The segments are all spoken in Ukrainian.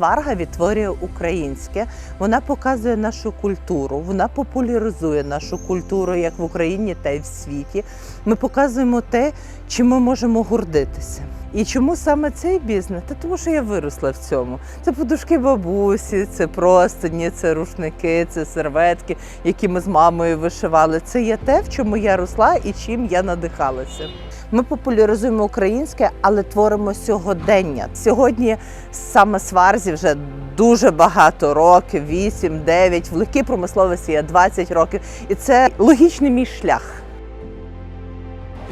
Сварга відтворює українське. Вона показує нашу культуру, вона популяризує нашу культуру як в Україні, та й в світі. Ми показуємо те, чим ми можемо гордитися. І чому саме цей бізнес? Та тому що я виросла в цьому. Це подушки бабусі, це простині, це рушники, це серветки, які ми з мамою вишивали. Це є те, в чому я росла і чим я надихалася. Ми популяризуємо українське, але творимо сьогодення. Сьогодні саме сварзі вже дуже багато років, 8-9, в легкій промисловості є 20 років. І це логічний мій шлях.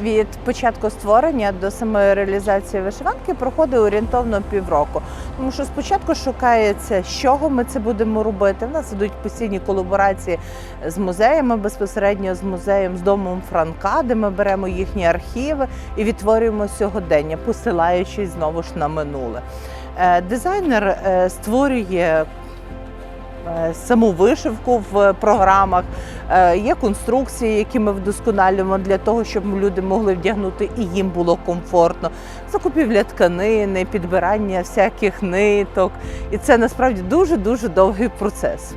Від початку створення до самої реалізації вишиванки проходить орієнтовно півроку. Тому що спочатку шукається, з чого ми це будемо робити. У нас ідуть постійні колаборації з музеями, безпосередньо з музеєм, з домом Франка, де ми беремо їхні архіви і відтворюємо сьогодення, посилаючись знову ж на минуле. Е, Дизайнер е, створює саму вишивку в програмах. Е, Є конструкції, які ми вдосконалюємо для того, щоб люди могли вдягнути і їм було комфортно. Закупівля тканини, підбирання всяких ниток. І це насправді дуже дуже довгий процес.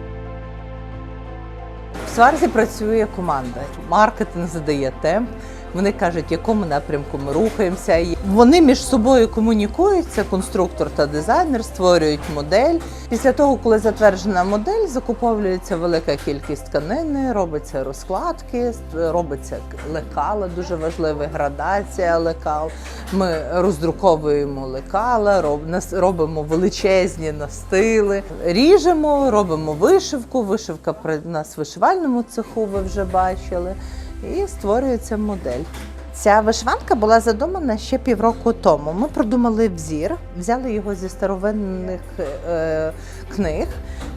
В Сварзі працює команда. Маркетинг задає темп. Вони кажуть, в якому напрямку ми рухаємося. Вони між собою комунікуються, конструктор та дизайнер створюють модель. Після того, коли затверджена модель, закуповується велика кількість тканини, робиться розкладки, робиться лекала, дуже важлива градація лекал. Ми роздруковуємо лекала, робимо величезні настили, ріжемо, робимо вишивку. Вишивка при нас в вишивальному цеху ви вже бачили і створюється модель. Ця вишиванка була задумана ще півроку тому. Ми продумали взір, взяли його зі старовинних е, книг.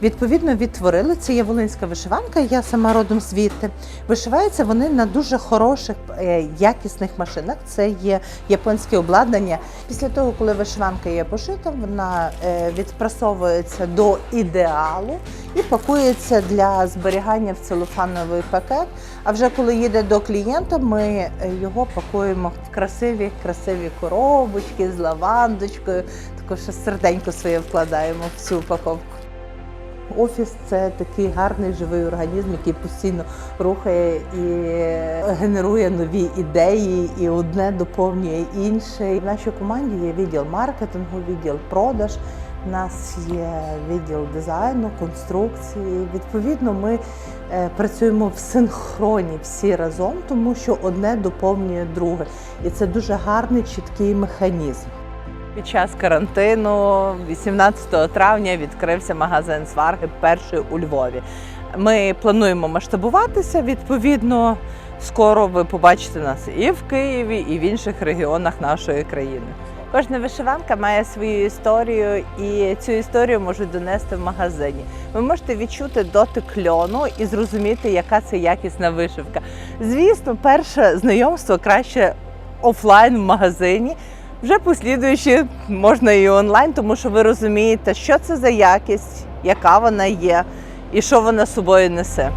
Відповідно, відтворили. Це є волинська вишиванка, я сама родом звідти. Вишиваються вони на дуже хороших, е, якісних машинах. Це є японське обладнання. Після того, коли вишиванка є пошита, вона е, відпрасовується до ідеалу і пакується для зберігання в целофановий пакет. А вже коли їде до клієнта, ми е, його пакуємо в красиві, красиві коробочки з лавандочкою. Також серденько своє вкладаємо в цю упаковку. Офіс це такий гарний живий організм, який постійно рухає і генерує нові ідеї, і одне доповнює інше. В нашій команді є відділ маркетингу, відділ продаж. У нас є відділ дизайну, конструкції. Відповідно, ми е, працюємо в синхроні всі разом, тому що одне доповнює друге. І це дуже гарний чіткий механізм. Під час карантину, 18 травня, відкрився магазин сварги перший у Львові. Ми плануємо масштабуватися. Відповідно, скоро ви побачите нас і в Києві, і в інших регіонах нашої країни. Кожна вишиванка має свою історію, і цю історію можуть донести в магазині. Ви можете відчути дотик льону і зрозуміти, яка це якісна вишивка. Звісно, перше знайомство краще офлайн в магазині. Вже послідуючи можна і онлайн, тому що ви розумієте, що це за якість, яка вона є і що вона собою несе.